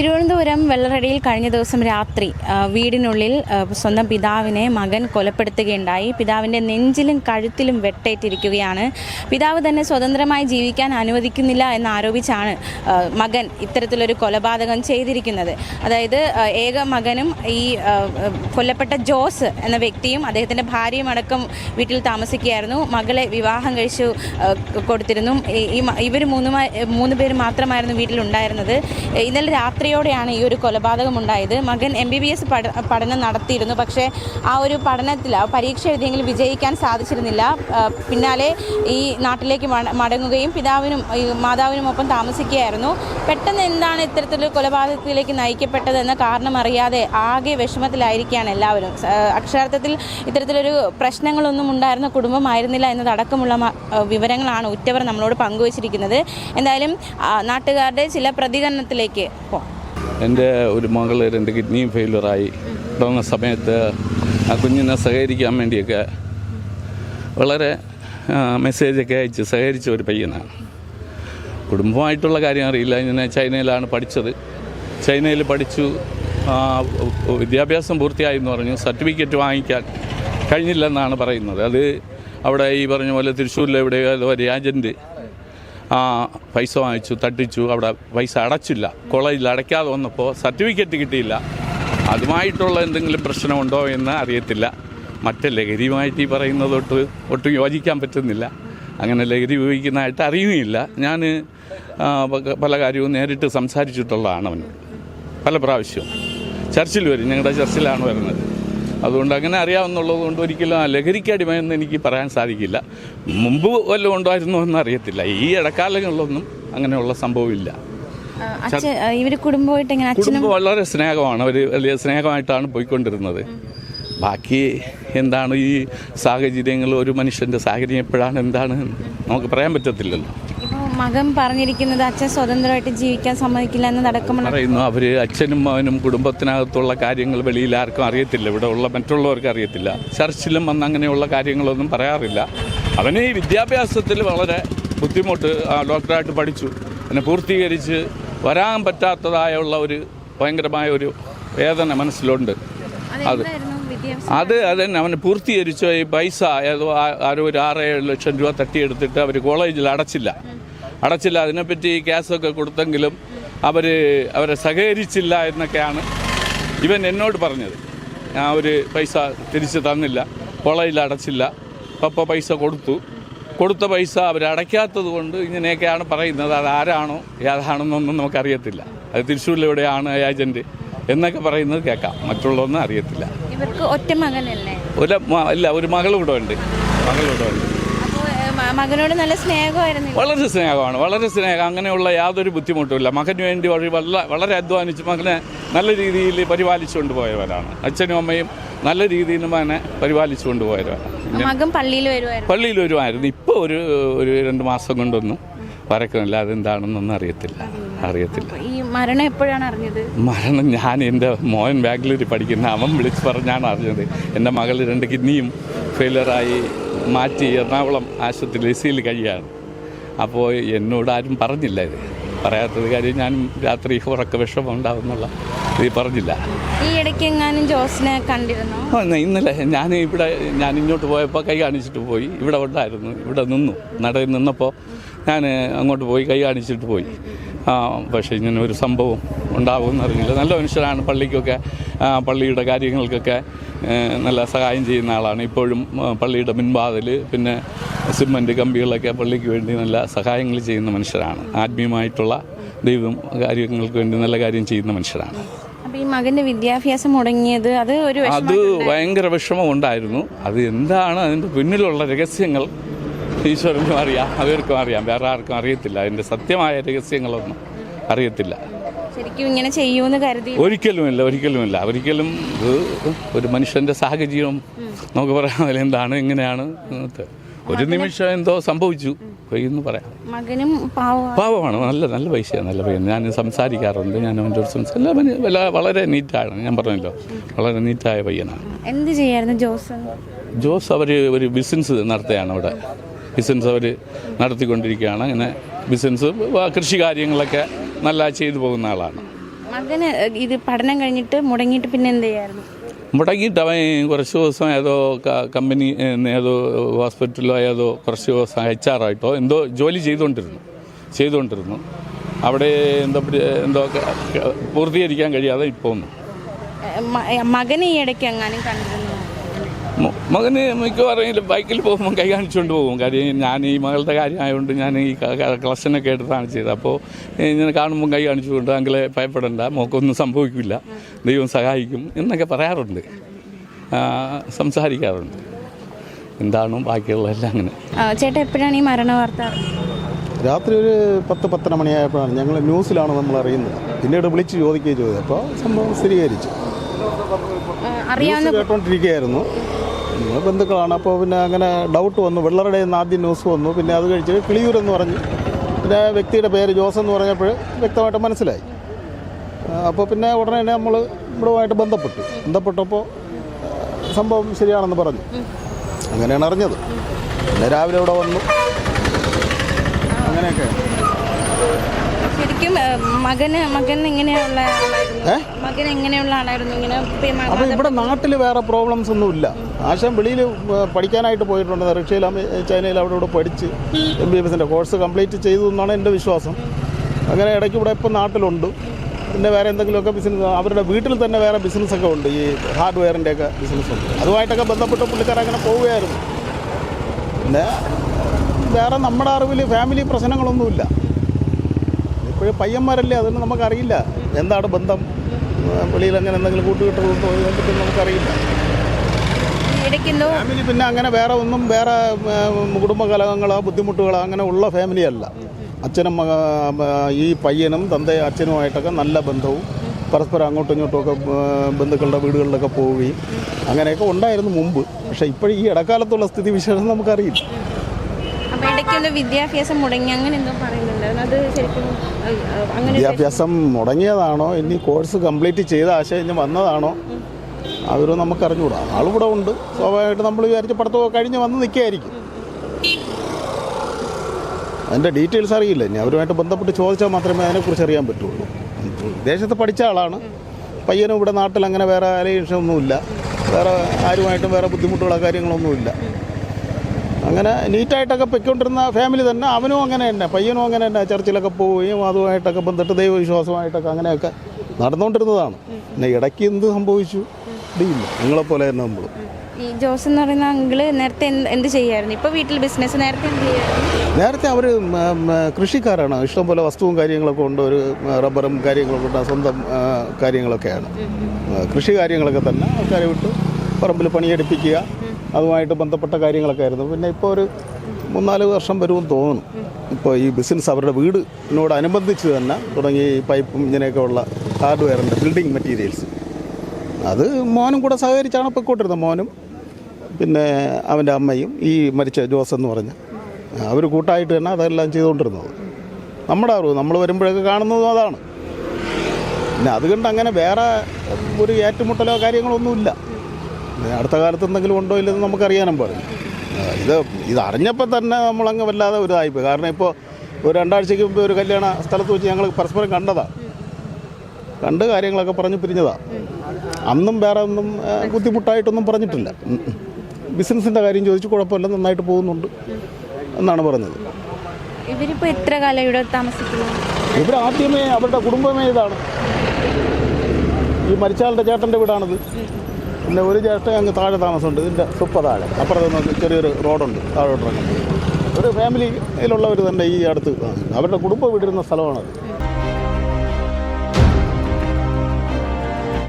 തിരുവനന്തപുരം വെള്ളറടിയിൽ കഴിഞ്ഞ ദിവസം രാത്രി വീടിനുള്ളിൽ സ്വന്തം പിതാവിനെ മകൻ കൊലപ്പെടുത്തുകയുണ്ടായി. പിതാവിന്റെ നെഞ്ചിലും കഴുത്തിലും വെട്ടേറ്റിരിക്കുകയാണ്. പിതാവ് തന്നെ സ്വതന്ത്രമായി ജീവിക്കാൻ അനുവദിക്കുന്നില്ല എന്നാരോപിച്ചാണ് ആരോപിച്ചാണ് മകൻ ഇത്തരത്തിലൊരു കൊലപാതകം ചെയ്തിരിക്കുന്നത്. അതായത് ഏക മകനും ഈ കൊല്ലപ്പെട്ട ജോസ് എന്ന വ്യക്തിയും അദ്ദേഹത്തിന്റെ ഭാര്യയും അടക്കം വീട്ടിൽ താമസിക്കുകയായിരുന്നു. മകളെ വിവാഹം കഴിച്ചു കൊടുത്തിരുന്നു. ഈ ഇവർ മൂന്ന് മൂന്ന് പേര് മാത്രമായിരുന്നു വീട്ടിലുണ്ടായിരുന്നത്. ഇന്നലെ രാത്രിയോടെയാണ് ഈ ഒരു കൊലപാതകം ഉണ്ടായത്. മകൻ എം ബി ബി എസ് പഠനം നടത്തിയിരുന്നു. പക്ഷേ ആ ഒരു പഠനത്തിൽ ആ പരീക്ഷ എഴുതിയെങ്കിലും വിജയിക്കാൻ സാധിച്ചിരുന്നില്ല. പിന്നാലെ ഈ നാട്ടിലേക്ക് മടങ്ങുകയും പിതാവിനും ഈ മാതാവിനും ഒപ്പം താമസിക്കുകയായിരുന്നു. പെട്ടെന്ന് എന്താണ് ഇത്തരത്തിലൊരു കൊലപാതകത്തിലേക്ക് നയിക്കപ്പെട്ടത് എന്ന കാരണം അറിയാതെ ആകെ വിഷമത്തിലായിരിക്കുകയാണ് എല്ലാവരും. അക്ഷരാർത്ഥത്തിൽ ഇത്തരത്തിലൊരു പ്രശ്നങ്ങളൊന്നും ഉണ്ടായിരുന്ന കുടുംബമായിരുന്നില്ല എന്നതടക്കമുള്ള വിവരങ്ങളാണ് ഉറ്റവർ നമ്മളോട് പങ്കുവച്ചിരിക്കുന്നത്. എന്തായാലും നാട്ടുകാരുടെ ചില പ്രതികരണത്തിലേക്ക് പോകാം എന്റെ ഒരു മകൾ രണ്ട് കിഡ്നിയും ഫെയിലറായി തുടങ്ങുന്ന സമയത്ത് ആ കുഞ്ഞിനെ സഹകരിക്കാൻ വേണ്ടിയൊക്കെ വളരെ മെസ്സേജൊക്കെ അയച്ച് സഹകരിച്ച ഒരു പയ്യനാണ്. കുടുംബമായിട്ടുള്ള കാര്യം അറിയില്ല. ഇങ്ങനെ ചൈനയിലാണ് പഠിച്ചത്. ചൈനയിൽ പഠിച്ചു. വിദ്യാഭ്യാസം പൂർത്തിയായി എന്ന് പറഞ്ഞു. സർട്ടിഫിക്കറ്റ് വാങ്ങിക്കാൻ കഴിഞ്ഞില്ലെന്നാണ് പറയുന്നത്. അത് അവിടെ ഈ പറഞ്ഞ പോലെ തൃശ്ശൂരിലെവിടെയോ ഏതോ ഒരു ഏജന്റ് ആ പൈസ വാങ്ങിച്ചു തട്ടിച്ചു അവിടെ പൈസ അടച്ചില്ല. കോളേജിൽ അടയ്ക്കാതെ വന്നപ്പോൾ സർട്ടിഫിക്കറ്റ് കിട്ടിയില്ല. അതുമായിട്ടുള്ള എന്തെങ്കിലും പ്രശ്നമുണ്ടോ എന്ന് അറിയത്തില്ല. മറ്റ് ലഹരിയുമായിട്ട് ഈ പറയുന്നത് തൊട്ട് ഒട്ടും യോജിക്കാൻ പറ്റുന്നില്ല. അങ്ങനെ ലഹരി ഉപയോഗിക്കുന്നതായിട്ട് അറിയുകയില്ല. ഞാൻ പല കാര്യവും നേരിട്ട് സംസാരിച്ചിട്ടുള്ളതാണ് അവനോട് പല പ്രാവശ്യവും. ചർച്ചിൽ വരും. ഞങ്ങളുടെ ചർച്ചിലാണ് വരുന്നത്. അതുകൊണ്ട് അങ്ങനെ അറിയാമെന്നുള്ളത് കൊണ്ട് ഒരിക്കലും ആ ലഹരിക്ക് അടിമയെന്ന് എനിക്ക് പറയാൻ സാധിക്കില്ല. മുമ്പ് വല്ലതും ഉണ്ടായിരുന്നോ എന്ന് അറിയത്തില്ല. ഈ ഇടക്കാലങ്ങളിലൊന്നും അങ്ങനെയുള്ള സംഭവമില്ല. ഇവർ കുടുംബമായിട്ട് എങ്ങനെ കുടുംബം വളരെ സ്നേഹമാണ്. അവർ വലിയ സ്നേഹമായിട്ടാണ് പോയിക്കൊണ്ടിരുന്നത്. ബാക്കി എന്താണ് ഈ സാഹചര്യങ്ങൾ? ഒരു മനുഷ്യന്റെ സാഹചര്യം എപ്പോഴാണ് എന്താണ്? നമുക്ക് പറയാൻ പറ്റത്തില്ലല്ലോ. മകൻ പറഞ്ഞിരിക്കുന്നത് അച്ഛൻ സ്വതന്ത്രമായിട്ട് ജീവിക്കാൻ സമ്മതിക്കില്ല എന്ന് പറയുന്നു അവർ അച്ഛനും അവനും കുടുംബത്തിനകത്തുള്ള കാര്യങ്ങൾ വെളിയിൽ ആർക്കും അറിയത്തില്ല. ഇവിടെ ഉള്ള മറ്റുള്ളവർക്ക് അറിയത്തില്ല. ചർച്ചിലും വന്ന് അങ്ങനെയുള്ള കാര്യങ്ങളൊന്നും പറയാറില്ല. അവന് ഈ വിദ്യാഭ്യാസത്തിൽ വളരെ ബുദ്ധിമുട്ട് ആ, ഡോക്ടറായിട്ട് പഠിച്ചു. അതിനെ പൂർത്തീകരിച്ച് വരാൻ പറ്റാത്തതായുള്ള ഒരു ഭയങ്കരമായ ഒരു വേദന മനസ്സിലുണ്ട്. അത് അത് അത് തന്നെ അവന് പൂർത്തീകരിച്ച ഈ പൈസ ഏതോ ആരോ ഒരു ആറ് ഏഴ് ലക്ഷം രൂപ തട്ടിയെടുത്തിട്ട് അവർ കോളേജിൽ അടച്ചില്ല. അടച്ചില്ല. അതിനെപ്പറ്റി ക്യാഷൊക്കെ കൊടുത്തെങ്കിലും അവർ അവരെ സഹകരിച്ചില്ല എന്നൊക്കെയാണ് ഇവൻ എന്നോട് പറഞ്ഞത്. ഞാൻ ഒരു പൈസ തിരിച്ച് തന്നില്ല. കൊളയിൽ അടച്ചില്ല. പപ്പ പൈസ കൊടുത്തു. കൊടുത്ത പൈസ അവർ അടയ്ക്കാത്തത് കൊണ്ട് ഇങ്ങനെയൊക്കെയാണ് പറയുന്നത്. അത് ആരാണോ? ഏതാണെന്നൊന്നും നമുക്കറിയത്തില്ല. അത് തൃശ്ശൂരിലെവിടെയാണ് ഏജന്റ് എന്നൊക്കെ പറയുന്നത് കേൾക്കാം. മറ്റുള്ളതൊന്നും അറിയത്തില്ല. ഇവർക്ക് ഒറ്റ മകനല്ലേ? ഒരു ഇല്ല ഒരു മകൾ ഇവിടെ ഉണ്ട്. മകൾ ഇവിടെ ഉണ്ട്. മകനോട് നല്ല സ്നേഹമായിരുന്നു വളരെ സ്നേഹമാണ് വളരെ സ്നേഹം. അങ്ങനെയുള്ള യാതൊരു ബുദ്ധിമുട്ടുമില്ല. മകന് വേണ്ടി വഴി വളരെ അധ്വാനിച്ച് മകനെ നല്ല രീതിയിൽ പരിപാലിച്ചുകൊണ്ട് പോയവരാണ് അച്ഛനും അമ്മയും നല്ല രീതിയിൽ മകനെ പരിപാലിച്ചു കൊണ്ടുപോയവരാണ് മകൻ പള്ളിയിൽ വരുമായിരുന്നു പള്ളിയിൽ വരുമായിരുന്നു. ഇപ്പോൾ ഒരു ഒരു രണ്ട് മാസം കൊണ്ടൊന്നും വരക്കുന്നില്ല. അതെന്താണെന്നൊന്നും അറിയത്തില്ല. അറിയത്തില്ല. ഈ മരണം എപ്പോഴാണ് അറിഞ്ഞത്? മരണം ഞാൻ എന്റെ മോൻ ബാംഗ്ലൂരിൽ പഠിക്കുന്ന. അവൻ വിളിച്ച് പറഞ്ഞാണ് അറിഞ്ഞത്. എന്റെ മകൾ രണ്ട് കിഡ്നിയും ഫെയിലറായി മാറ്റി എറണാകുളം ആശുപത്രിയിൽ എ സിയിൽ കഴിയാണ്. അപ്പോൾ എന്നോട് ആരും പറഞ്ഞില്ല ഇത്. പറയാത്തത് കാര്യം ഞാൻ രാത്രി ഉറക്ക വിഷമം ഉണ്ടാവുന്നുള്ള ഇത് പറഞ്ഞില്ല. ഈ ഇടയ്ക്ക് എങ്ങാനും ജോസിനെ കണ്ടിരുന്നു? ഇന്നലെ ഞാൻ ഇവിടെ ഞാൻ ഇങ്ങോട്ട് പോയപ്പോൾ കൈ കാണിച്ചിട്ട് പോയി. ഇവിടെ ഉണ്ടായിരുന്നു ഇവിടെ നിന്നു. നടയിൽ നിന്നപ്പോൾ ഞാൻ അങ്ങോട്ട് പോയി കൈ കാണിച്ചിട്ട് പോയി. പക്ഷേ ഇങ്ങനെ ഒരു സംഭവം ഉണ്ടാവുമെന്ന് അറിഞ്ഞില്ല. നല്ല മനുഷ്യരാണ് പള്ളിക്കൊക്കെ പള്ളിയുടെ കാര്യങ്ങൾക്കൊക്കെ നല്ല സഹായം ചെയ്യുന്ന ആളാണ്. ഇപ്പോഴും പള്ളിയുടെ മുൻവാതിൽ പിന്നെ സിമന്റ് കമ്പികളൊക്കെ പള്ളിക്ക് വേണ്ടി നല്ല സഹായങ്ങൾ ചെയ്യുന്ന മനുഷ്യരാണ്. ആത്മീയമായിട്ടുള്ള ദൈവം കാര്യങ്ങൾക്ക് വേണ്ടി നല്ല കാര്യം ചെയ്യുന്ന മനുഷ്യരാണ്. ഈ മകന്റെ വിദ്യാഭ്യാസം മുടങ്ങിയത് അത് ഒരു അത് ഭയങ്കര വിഷമം ഉണ്ടായിരുന്നു അത് എന്താണ് അതിന്റെ പിന്നിലുള്ള രഹസ്യങ്ങൾ? ഈശ്വരനും അറിയാം അവർക്കും അറിയാം. വേറെ ആർക്കും അറിയത്തില്ല. അതിന്റെ സത്യമായ രഹസ്യങ്ങളൊന്നും അറിയത്തില്ല. ശരിക്കും ഇങ്ങനെ ചെയ്യൂന്ന് കരുതി. ഒരിക്കലുമില്ല ഒരിക്കലുമില്ല. ഒരിക്കലും ഇത് ഒരു മനുഷ്യന്റെ സാഹചര്യം നമുക്ക് പറയാൻ പോലെ എന്താണ് എങ്ങനെയാണ് ഒരു നിമിഷം എന്തോ സംഭവിച്ചു. എന്ന് പറയാം. മകനും പാവ പാവമാണ്. നല്ല നല്ല പൈസയാണ് നല്ല പയ്യൻ ഞാൻ സംസാരിക്കാറുണ്ട്. ഞാൻ അവന്റെ ഒരു സംസാരം വളരെ നീറ്റാണ്. ഞാൻ പറഞ്ഞല്ലോ. വളരെ നീറ്റായ പയ്യനാണ്. എന്ത് ചെയ്യായിരുന്നു ജോസ്? ജോസ് അവർ ഒരു ബിസിനസ് നടത്തുകയാണ് അവിടെ. ബിസിനസ് അവർ നടത്തിക്കൊണ്ടിരിക്കുകയാണ്. അങ്ങനെ ബിസിനസ് കൃഷി കാര്യങ്ങളൊക്കെ നല്ല ചെയ്തു പോകുന്ന ആളാണ്. മകന് ഇത് പഠനം കഴിഞ്ഞിട്ട് മുടങ്ങിയിട്ട് പിന്നെ എന്ത് ചെയ്യായിരുന്നു? മുടങ്ങിയിട്ട് അവൻ കുറച്ച് ദിവസം ഏതോ കമ്പനി ഏതോ ഹോസ്പിറ്റലോ ഏതോ കുറച്ച് ദിവസം എച്ച് ആർ ആയിട്ടോ എന്തോ ജോലി ചെയ്തുകൊണ്ടിരുന്നു. ചെയ്തുകൊണ്ടിരുന്നു. അവിടെ എന്തോ എന്തോ പൂർത്തീകരിക്കാൻ കഴിയാതെ ഇപ്പോൾ ഒന്നും ഏഹ് മ- ഏഹ് മകനെ ഈ ഇടയ്ക്ക് എങ്ങാനും കണ്ടിരുന്നു? മകന് മിക്കവാറും ബൈക്കിൽ പോകുമ്പോൾ കൈ കാണിച്ചുകൊണ്ട് പോകും. കാര്യം ഞാൻ ഈ മകളുടെ കാര്യമായതുകൊണ്ട് ഞാൻ ഈ ക്ലസ്സിനൊക്കെ കളക്ഷനൊക്കെ എടുത്താണ് ചെയ്തത്. അപ്പോൾ ഇങ്ങനെ കാണുമ്പോൾ കൈ കാണിച്ചുകൊണ്ട് അങ്കിളെ ഭയപ്പെടേണ്ട മോക്കൊന്നും സംഭവിക്കില്ല ദൈവം സഹായിക്കും എന്നൊക്കെ പറയാറുണ്ട്. സംസാരിക്കാറുണ്ട്. എന്താണോ ബാക്കിയുള്ളതെല്ലാം അങ്ങനെ. ആ, ചേട്ടാ എപ്പോഴാണ് ഈ മരണ വാർത്ത? രാത്രി ഒരു പത്ത് പത്തര മണിയായപ്പോഴാണ് ഞങ്ങൾ ന്യൂസിലാണ് നമ്മൾ അറിയുന്നത് പിന്നീട് വിളിച്ച് ചോദിക്കുകയും ചെയ്തത് അപ്പോൾ സംഭവം സ്ഥിരീകരിച്ചു. കേട്ടോണ്ടിരിക്കുകയായിരുന്നു. നിങ്ങൾ ബന്ധുക്കളാണ് അപ്പോൾ പിന്നെ അങ്ങനെ ഡൗട്ട് വന്നു. വെള്ളറുടെ നിന്ന് ആദ്യം ന്യൂസ് വന്നു. പിന്നെ അത് കഴിച്ച് കിളിയൂർ എന്ന് പറഞ്ഞു പിന്നെ വ്യക്തിയുടെ പേര് ജോസ് എന്ന് പറഞ്ഞപ്പോൾ വ്യക്തമായിട്ട് മനസ്സിലായി. അപ്പോൾ പിന്നെ ഉടനെ തന്നെ നമ്മൾ ഇവിടുമായിട്ട് ബന്ധപ്പെട്ടു. ബന്ധപ്പെട്ടപ്പോൾ സംഭവം ശരിയാണെന്ന് പറഞ്ഞു. അങ്ങനെയാണ് അറിഞ്ഞത്. പിന്നെ രാവിലെ ഇവിടെ വന്നു. അങ്ങനെയൊക്കെ. ശരിക്കും മകന് മകൻ എങ്ങനെയുള്ള? മകൻ എങ്ങനെയുള്ള ആളായിരുന്നു. ഇങ്ങനെ അപ്പോൾ ഇവിടെ നാട്ടിൽ വേറെ പ്രോബ്ലംസ് ഒന്നും ഇല്ല. ആശാൻ വെളിയിൽ പഠിക്കാനായിട്ട് പോയിട്ടുണ്ട്. റഷ്യയിൽ ചൈനയിൽ അവിടെ ഇവിടെ പഠിച്ച് എം ബി എസിന്റെ കോഴ്സ് കംപ്ലീറ്റ് ചെയ്തു എന്നാണ് എന്റെ വിശ്വാസം. അങ്ങനെ ഇടയ്ക്ക് ഇവിടെ ഇപ്പം നാട്ടിലുണ്ട്. പിന്നെ വേറെ എന്തെങ്കിലുമൊക്കെ ബിസിനസ് അവരുടെ വീട്ടിൽ തന്നെ വേറെ ബിസിനസ്സൊക്കെ ഉണ്ട്. ഈ ഹാർഡ്വെയറിന്റെ ഒക്കെ ബിസിനസ് ഉണ്ട്. അതുമായിട്ടൊക്കെ ബന്ധപ്പെട്ട് പുള്ളിക്കാരൻ അങ്ങനെ പോവുകയായിരുന്നു. പിന്നെ വേറെ നമ്മുടെ അറിവിൽ ഫാമിലി പ്രശ്നങ്ങളൊന്നുമില്ല. ഇപ്പോഴും പയ്യന്മാരല്ലേ? അതൊന്നും നമുക്കറിയില്ല. എന്താണ് ബന്ധം? വെളിയിൽ അങ്ങനെ എന്തെങ്കിലും കൂട്ടുകെട്ടുകളൊന്നും അതിനെപ്പറ്റി നമുക്കറിയില്ല. ഫാമിലി പിന്നെ അങ്ങനെ വേറെ ഒന്നും വേറെ കുടുംബകലഹങ്ങളോ ബുദ്ധിമുട്ടുകളോ അങ്ങനെ ഉള്ള ഫാമിലി അല്ല. അച്ഛനും ഈ പയ്യനും തന്ത അച്ഛനുമായിട്ടൊക്കെ നല്ല ബന്ധവും പരസ്പരം അങ്ങോട്ടും ഇങ്ങോട്ടും ഒക്കെ ബന്ധുക്കളുടെ വീടുകളിലൊക്കെ പോവുകയും അങ്ങനെയൊക്കെ ഉണ്ടായിരുന്നു മുമ്പ്. പക്ഷേ ഇപ്പോഴും ഈ ഇടക്കാലത്തുള്ള സ്ഥിതി വിശേഷം നമുക്കറിയില്ല. വിദ്യാഭ്യാസം മുടങ്ങി അത് ശരിക്കും വിദ്യാഭ്യാസം മുടങ്ങിയതാണോ? ഇനി കോഴ്സ് കംപ്ലീറ്റ് ചെയ്ത ആശയം ഇനി വന്നതാണോ? അതൊരു നമുക്കറിഞ്ഞുകൂടാ ആളിവിടെ ഉണ്ട്. സ്വാഭാവികമായിട്ട് നമ്മൾ വിചാരിച്ച പഠിത്തമൊക്കെ കഴിഞ്ഞ് വന്ന് നിൽക്കുകയായിരിക്കും. അതിന്റെ ഡീറ്റെയിൽസ് അറിയില്ല. ഇനി അവരുമായിട്ട് ബന്ധപ്പെട്ട് ചോദിച്ചാൽ മാത്രമേ അതിനെക്കുറിച്ച് അറിയാൻ പറ്റുള്ളൂ. വിദേശത്ത് പഠിച്ച ആളാണ്. പയ്യനും ഇവിടെ നാട്ടിൽ അങ്ങനെ വേറെ അലീഷൻ ഒന്നുമില്ല വേറെ ആരുമായിട്ടും വേറെ ബുദ്ധിമുട്ടുകളോ കാര്യങ്ങളൊന്നുമില്ല അങ്ങനെ നീറ്റായിട്ടൊക്കെ പൊയ്ക്കൊണ്ടിരുന്ന ഫാമിലി തന്നെ അവനും അങ്ങനെ തന്നെ പയ്യനും അങ്ങനെ തന്നെ ചർച്ചിലൊക്കെ പോവുകയും അതുമായിട്ടൊക്കെ ബന്ധപ്പെട്ട് ദൈവവിശ്വാസമായിട്ടൊക്കെ അങ്ങനെയൊക്കെ നടന്നുകൊണ്ടിരുന്നതാണ് പിന്നെ ഇടയ്ക്ക് എന്ത് സംഭവിച്ചു? ഇടിയില്ല. നിങ്ങളെപ്പോലെ തന്നെ നമ്മൾ ഈ ജോസ് എന്ന് പറയുന്ന അങ്കിൾ നേരത്തെ എന്ത് ചെയ്യായിരുന്നു? ഇപ്പൊ വീട്ടിൽ ബിസിനസ് നേരത്തെ എന്ത് ചെയ്യായിരുന്നു? നേരത്തെ അവർ കൃഷിക്കാരാണ്. ഇഷ്ടംപോലെ വസ്തുവും കാര്യങ്ങളൊക്കെ ഉണ്ട്. ഒരു റബ്ബറും കാര്യങ്ങളൊക്കെ ഉണ്ട്. സ്വന്തം കാര്യങ്ങളൊക്കെയാണ്. കൃഷി കാര്യങ്ങളൊക്കെ തന്നെ ആൾക്കാരെ വിട്ട് പറമ്പിൽ പണിയെടുപ്പിക്കുക. അതുമായിട്ട് ബന്ധപ്പെട്ട കാര്യങ്ങളൊക്കെ ആയിരുന്നു. പിന്നെ ഇപ്പോൾ ഒരു മൂന്നാൽ വർഷം വരുമെന്ന് തോന്നുന്നു. ഇപ്പോൾ ഈ ബിസിനസ് അവരുടെ വീടിനോടനുബന്ധിച്ച് തന്നെ തുടങ്ങി പൈപ്പും ഇങ്ങനെയൊക്കെ ഉള്ള ഹാർഡ്വെയറിന്റെ ബിൽഡിംഗ് മെറ്റീരിയൽസ് അത് മോനും കൂടെ സഹകരിച്ചാണ് പൊയ്ക്കൊണ്ടിരുന്നത് മോനും പിന്നെ അവന്റെ അമ്മയും ഈ മരിച്ച ജോസ് എന്ന് പറഞ്ഞ അവർ കൂട്ടായിട്ട് തന്നെ അതെല്ലാം ചെയ്തുകൊണ്ടിരുന്നത്. നമ്മുടെ അറിവ് നമ്മൾ വരുമ്പോഴൊക്കെ കാണുന്നതും അതാണ്. പിന്നെ അതുകൊണ്ട് അങ്ങനെ വേറെ ഒരു ഏറ്റുമുട്ടലോ കാര്യങ്ങളൊന്നുമില്ല. പിന്നെ അടുത്ത കാലത്ത് എന്തെങ്കിലും ഉണ്ടോ ഇല്ലെന്ന് നമുക്കറിയാനും പാടില്ല. ഇത് ഇത് അറിഞ്ഞപ്പോൾ തന്നെ നമ്മളങ്ങ് വല്ലാതെ ഒരു ഇതായിപ്പോയി. കാരണം ഇപ്പോൾ ഒരു രണ്ടാഴ്ചയ്ക്ക് മുമ്പ് ഒരു കല്യാണ സ്ഥലത്ത് വെച്ച് ഞങ്ങൾ പരസ്പരം കണ്ടതാണ് കണ്ട് കാര്യങ്ങളൊക്കെ പറഞ്ഞ് പിരിഞ്ഞതാണ് അന്നും വേറെ ഒന്നും ബുദ്ധിമുട്ടായിട്ടൊന്നും പറഞ്ഞിട്ടില്ല. ബിസിനസ്സിന്റെ കാര്യം ചോദിച്ച് കുഴപ്പമില്ല നന്നായിട്ട് പോകുന്നുണ്ട് എന്നാണ് പറഞ്ഞത്. ഇവരിപ്പോൾ എത്ര കാലം ഇവിടെ താമസിക്കുന്നു? ഇവർ ആദ്യമേ അവരുടെ കുടുംബമേ ഇതാണ്. ഈ മരിച്ചാളുടെ ചേട്ടന്റെ വീടാണിത്. പിന്നെ ഒരു ചേട്ടൻ അങ്ങ് താഴെ താമസമുണ്ട്. ഇതിന്റെ സുപ്പ താഴെ അപ്പുറത്ത് നിന്ന് ചെറിയൊരു റോഡുണ്ട്. താഴോട്ട് ഇറങ്ങുന്നത് ഒരു ഫാമിലിയിലുള്ളവർ തന്നെ ഈ അടുത്ത് അവരുടെ കുടുംബം വീടിരുന്ന സ്ഥലമാണത്.